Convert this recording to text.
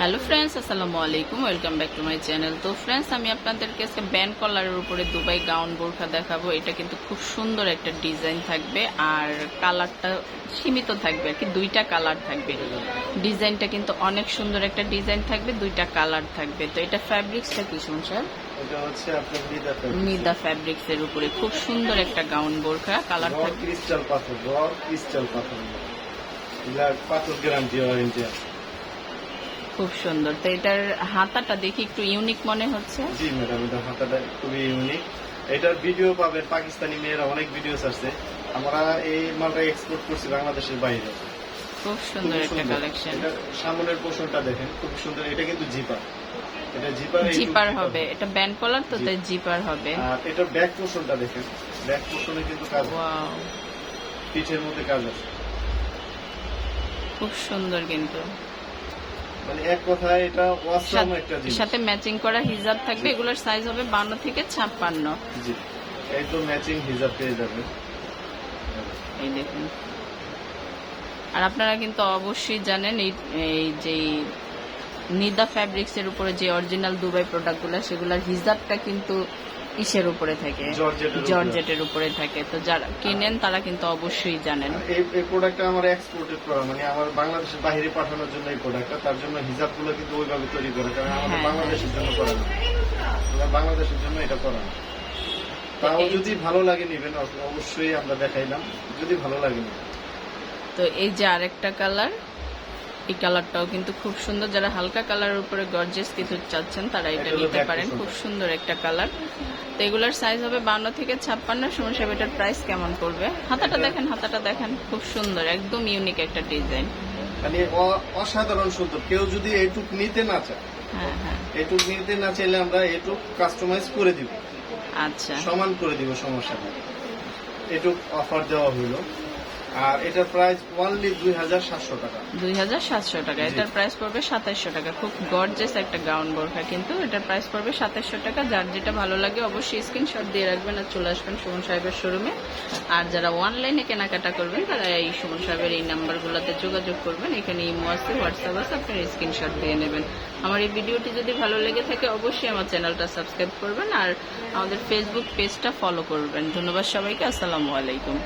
Hello friends আসসালামু আলাইকুম welcome back to my channel তো ফ্রেন্ডস আমি আপনাদেরকে আজকে ব্যান্ড কলারের উপরে দুবাই গাউন বোরখা দেখাবো। এটা কিন্তু খুব সুন্দর একটা ডিজাইন থাকবে আর কালারটা সীমিত থাকবে আর কি দুইটা কালার থাকবে। ডিজাইনটা কিন্তু অনেক সুন্দর একটা ডিজাইন থাকবে দুইটা কালার থাকবে। তো এটা ফ্যাব্রিক্সটা কি নিদা নিদা ফ্যাব্রিক্স এর উপরে খুব সুন্দর একটা গাউন বোরখা কালার থাকবে। ক্রিস্টাল পাথর ক্রিস্টাল পাথর। পাথর গ্যারান্টি ওয়ারেন্টি আছে খুব সুন্দর। তো এটার হাতাটা দেখি একটু ইউনিক মনে হচ্ছে। জি ম্যাডাম এটা হাতাটা খুবই ইউনিক এটার ভিডিও পাবেন পাকিস্তানি মেয়েরা অনেক ভিডিওস আছে আমরা এই মালটা এক্সপোর্ট করছি বাংলাদেশের বাইরে। খুব সুন্দর একটা কালেকশন সামনের পোর্শনটা দেখেন খুব সুন্দর। এটা কিন্তু জিপার এটা জিপার জিপার হবে। এটা ব্যান্ড কলার তো তাই জিপার হবে। আর এটা ব্যাক পোর্শনটা দেখেন। ব্যাক পোর্শনে কিন্তু কাজ ওয়াও পিঠের মধ্যে কাজ আছে। খুব সুন্দর কিন্তু। মানে এক কথায় এটা ওয়াসম একটা জিনিস। সাথে ম্যাচিং করা হিজাব থাকবে এগুলোর সাইজ হবে বান্ন থেকে ছাপ্পান্ন। জি। এই ম্যাচিং হিজাব পেয়ে যাবেন এই দেখুন। আর আপনারা কিন্তু অবশ্যই জানেন এই এই যে নিদা ফ্যাব্রিক্স এর উপরে যে অরিজিনাল দুবাই প্রোডাক্টগুলো সেগুলোর হিজাবটা কিন্তু ইসের উপরে থাকে জর্জেটের উপরে। থাকে। তো যারা কিনেন তারা কিন্তু অবশ্যই জানেন। এই এই প্রোডাক্টটা আমার এক্সপোর্টেড করা মানে আমার বাংলাদেশের বাইরে পাঠানোর জন্য এই প্রোডাক্টটা তার জন্য হিজাবগুলো কিন্তু ওইভাবে তৈরি করে কারণ আমাদের হ্যাঁ, বাংলাদেশের জন্য করা না। বাংলাদেশের জন্য এটা করা না। তাও যদি ভালো লাগে নিবেন অবশ্যই আমরা দেখাইলাম। যদি ভালো লাগে তো এই যে আরেকটা কালার এই কালারটাও কিন্তু খুব সুন্দর। যারা হালকা কালারের উপরে গর্জেস কিছু চাচ্ছেন তারা এটা নিতে পারেন। খুব সুন্দর। একটা কালার। তো এগুলোর সাইজ হবে বান্ন থেকে ছাপ্পান্ন। সময় সাহেব এটার প্রাইস কেমন পড়বে? হাতাটা দেখেন হাতাটা দেখেন। খুব সুন্দর একদম ইউনিক একটা ডিজাইন মানে অসাধারণ সুন্দর। কেউ যদি এটুক নিতে না চায় হ্যাঁ হ্যাঁ। এইটুক নিতে না চাইলে আমরা এটুক কাস্টমাইজ করে দিব। আচ্ছা। সমান করে দিব সমস্যা নেই। এটুক অফার দেওয়া হইল। আর এটার প্রাইস ওনলি দুই হাজার সাতশো টাকা। দুই হাজার সাতশো টাকা। এটার প্রাইস পড়বে সাতাইশশো টাকা। খুব গর্জেস একটা গাউন বোরখা। কিন্তু এটার প্রাইস পড়বে সাতাইশশো টাকা। যার যেটা ভালো লাগে অবশ্যই স্ক্রিনশট দিয়ে রাখবেন আর চলে আসবেন সুমন সাহেবের শোরুমে আর যারা অনলাইনে কেনাকাটা করবেন তারা এই সুমন সাহেবের এই নাম্বারগুলোতে যোগাযোগ করবেন। এখানে ইমো আছে হোয়াটসঅ্যাপ আছে আপনার স্ক্রিনশট দিয়ে নেবেন। আমার এই ভিডিওটি যদি ভালো লেগে থাকে অবশ্যই আমার চ্যানেলটা সাবস্ক্রাইব করবেন আর আমাদের ফেসবুক পেজটা ফলো করবেন। ধন্যবাদ সবাইকে। আসসালামু আলাইকুম।